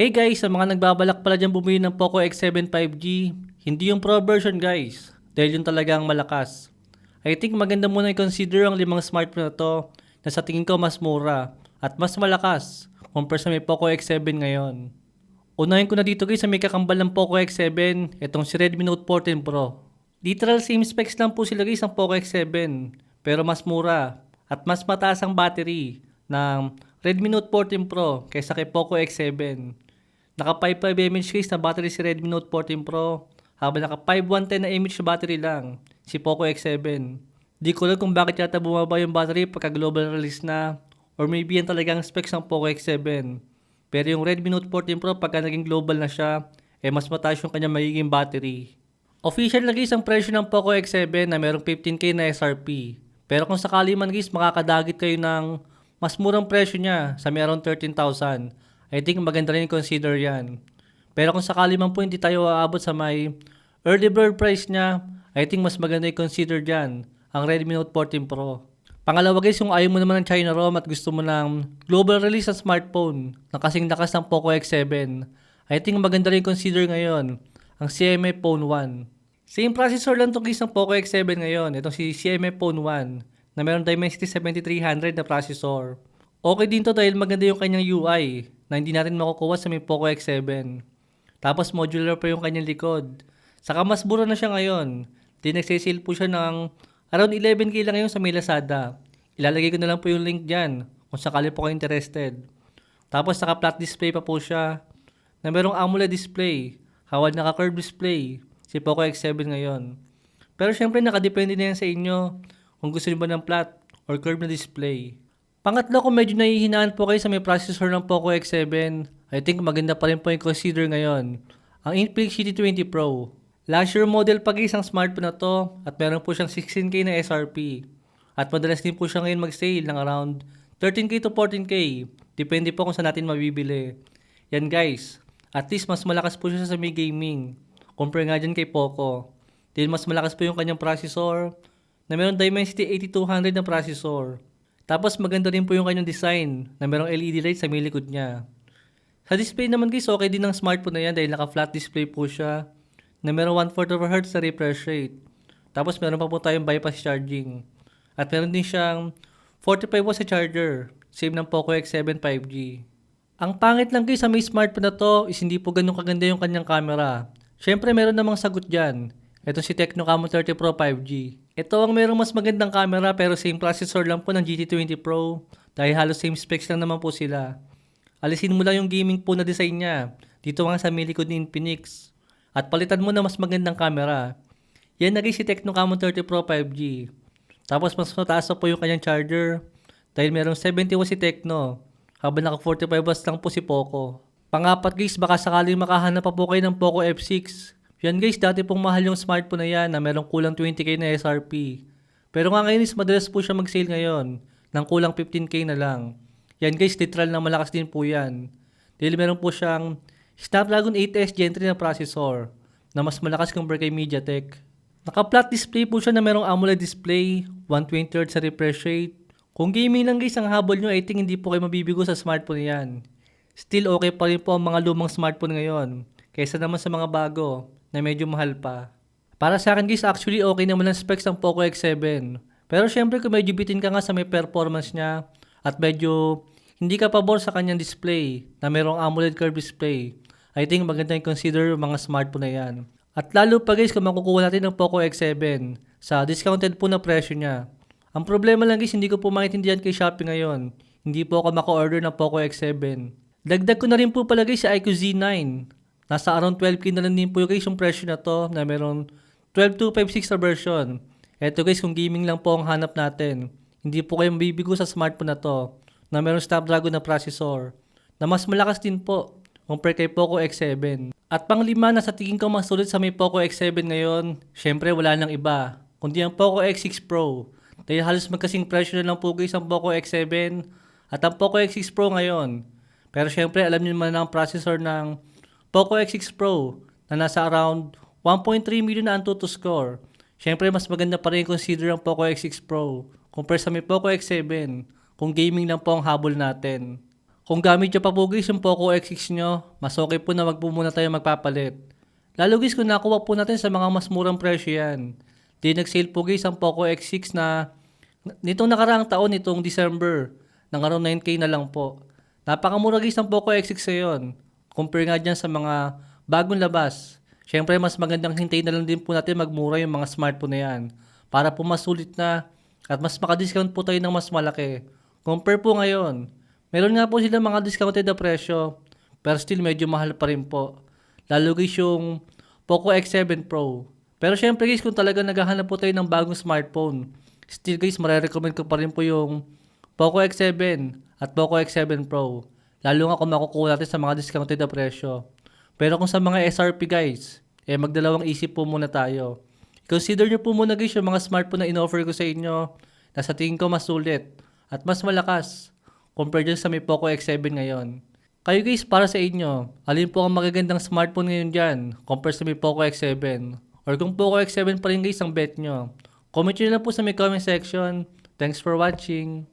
Hey guys, sa mga nagbabalak pala dyan bumili ng Poco X7 5G, hindi yung Pro version guys, dahil yung talagang malakas. I think maganda muna i-consider ang limang smartphone na to na sa tingin ko mas mura at mas malakas compare sa may Poco X7 ngayon. Unahin ko na dito guys sa may kakambal ng Poco X7, itong si Redmi Note 14 Pro. Literal same specs lang po sila guys ng Poco X7, pero mas mura at mas mataas ang battery ng Redmi Note 14 Pro kaysa kay Poco X7. Naka 55 mAh case na battery si Redmi Note 14 Pro habang naka 5110 na mAh na battery lang si Poco X7. Di ko alam kung bakit yata bumaba yung battery pagka global release na or maybe yan talagang specs ng Poco X7. Pero yung Redmi Note 14 Pro pagka naging global na siya, eh mas mataas yung kanyang magiging battery. Official na guys ang presyo ng Poco X7 na merong 15k na SRP. Pero kung sakali man guys makakadagit kayo ng mas murang presyo niya sa meron 13,000, I think maganda rin consider yan. Pero kung sakali man po hindi tayo aabot sa may early bird price niya, I think mas maganda i-consider dyan ang Redmi Note 14 Pro. Pangalawa guys, kung ayaw mo naman ng China ROM at gusto mo ng global release ng smartphone na kasing lakas ng Poco X7, I think maganda rin consider ngayon ang CMA Phone 1. Same processor lang itong case ng Poco X7 ngayon. Itong si CMA Phone 1 na meron Dimensity 7300 na processor. Okay din to dahil maganda yung kanyang UI na hindi natin makukuha sa may Poco X7. Tapos modular pa yung kanyang likod. Saka mas mura na siya ngayon. Di nagsisale po siya ng around 11k lang ngayon sa may Lazada. Ilalagay ko na lang po yung link dyan kung sakali po kayo interested. Tapos naka flat display pa po siya na merong AMOLED display. Hawad naka curved display si Poco X7 ngayon. Pero syempre nakadepende na yan sa inyo kung gusto niyo ba ng flat or curved na display. Pangatlo, kung medyo nahihinaan po kayo sa may processor ng Poco X7, I think maganda pa rin po yung consider ngayon. Ang Infinix GT20 Pro. Last year model pa guys ang smartphone na to at meron po siyang 16k na SRP. At madalas din po siya ngayon mag-sale ng around 13k to 14k. Depende po kung saan natin mabibili. Yan guys, at least mas malakas po siya sa may gaming. Compare nga dyan kay Poco. Dahil mas malakas po yung kanyang processor na meron Dimensity 8200 na processor. Tapos maganda rin po yung kanyang design na merong LED light sa may likod niya. Sa display naman guys, okay din ang smartphone na yan dahil naka-flat display po siya na merong 1/4 of hertz na refresh rate. Tapos meron pa po tayong bypass charging. At meron din siyang 45 watts sa charger, same ng Poco X7 5G. Ang pangit lang guys sa may smartphone na to is hindi po ganun kaganda yung kanyang camera. Syempre meron namang sagot dyan. Ito si Tecno Camo 30 Pro 5G. Ito ang merong mas magandang camera pero same processor lang po ng GT20 Pro dahil halos same specs lang naman po sila. Alisin mo lang yung gaming po na design niya. Dito nga sa may ni Infinix. At palitan mo na mas magandang camera. Yan na guys si Tecno Camo 30 Pro 5G. Tapos mas mataas na po yung kanyang charger dahil merong 70 watts si Tecno habang naka 45 watts lang po si Poco. Pangapat guys, baka sakaling makahanap pa po kayo ng Poco F6. Yan guys, dati pong mahal yung smartphone na yan na merong kulang 20k na SRP. Pero nga ngayon is madalas po siya mag-sale ngayon ng kulang 15k na lang. Yan guys, literal na malakas din po yan. Dahil meron po siyang Snapdragon 8S Gen 3 na processor na mas malakas kumpara kay MediaTek. Naka-flat display po siya na merong AMOLED display, 120Hz sa refresh rate. Kung gaming lang guys ang habol nyo, I think hindi po kayo mabibigo sa smartphone yan. Still okay pa rin po ang mga lumang smartphone ngayon kaysa naman sa mga bago na medyo mahal pa. Para sa akin guys, actually okay naman ang specs ng Poco X7. Pero syempre kung medyo bitin ka nga sa may performance niya at medyo hindi ka pabor sa kanyang display na merong AMOLED curved display, I think maganda yung consider mga smartphone na yan. At lalo pa guys kung makukuha natin ng Poco X7 sa discounted po na presyo niya. Ang problema lang guys, hindi ko po maintindihan kay Shopee ngayon. Hindi po ako maka-order ng Poco X7. Dagdag ko na rin po pala guys sa iQOO Z9. Nasa around 12k na lang din po guys yung presyo na to na meron 12256 na version. Eto guys, kung gaming lang po ang hanap natin. Hindi po kayo mabibigo sa smartphone na to na meron Snapdragon na processor na mas malakas din po compare kay Poco X7. At panglima na sa tingin ko mas sulit sa may Poco X7 ngayon, syempre wala nang iba, kundi ang Poco X6 Pro. Dahil halos magkasing presyo na lang po guys ang Poco X7 at ang Poco X6 Pro ngayon. Pero syempre alam niyo naman ang processor ng Poco X6 Pro na nasa around 1.3 million na ang Antutu score. Syempre mas maganda pa rin consider ang Poco X6 Pro compare sa may Poco X7 kung gaming lang po ang habol natin. Kung gamit nyo pa po guys yung Poco X6 nyo, mas okay po na wag po muna tayo magpapalit. Lalo guys kung nakuha po natin sa mga mas murang presyo yan. Di nag-sale po guys ang Poco X6 na nitong nakaraang taon, nitong December, ng around 9k na lang po. Napakamura guys ang Poco X6 ngayon. Compare nga dyan sa mga bagong labas. Siyempre mas magandang hintayin na lang din po natin magmura yung mga smartphone na yan. Para po mas sulit na at mas makadiscount po tayo ng mas malaki. Compare po ngayon. Meron nga po sila mga discounted na presyo. Pero still medyo mahal pa rin po. Lalo guys yung Poco X7 Pro. Pero syempre guys kung talaga naghahanap po tayo ng bagong smartphone. Still guys marerecommend ko pa rin po yung Poco X7 at Poco X7 Pro. Lalo nga kung makukuha natin sa mga discounted na presyo. Pero kung sa mga SRP guys, eh magdalawang isip po muna tayo. Consider nyo po muna guys yung mga smartphone na in-offer ko sa inyo na sa tingin ko mas sulit at mas malakas compared sa may Poco X7 ngayon. Kayo guys, para sa inyo, alin po ang magagandang smartphone ngayon dyan compare sa may Poco X7? Or kung Poco X7 pa rin guys ang bet nyo? Comment nyo lang po sa may comment section. Thanks for watching.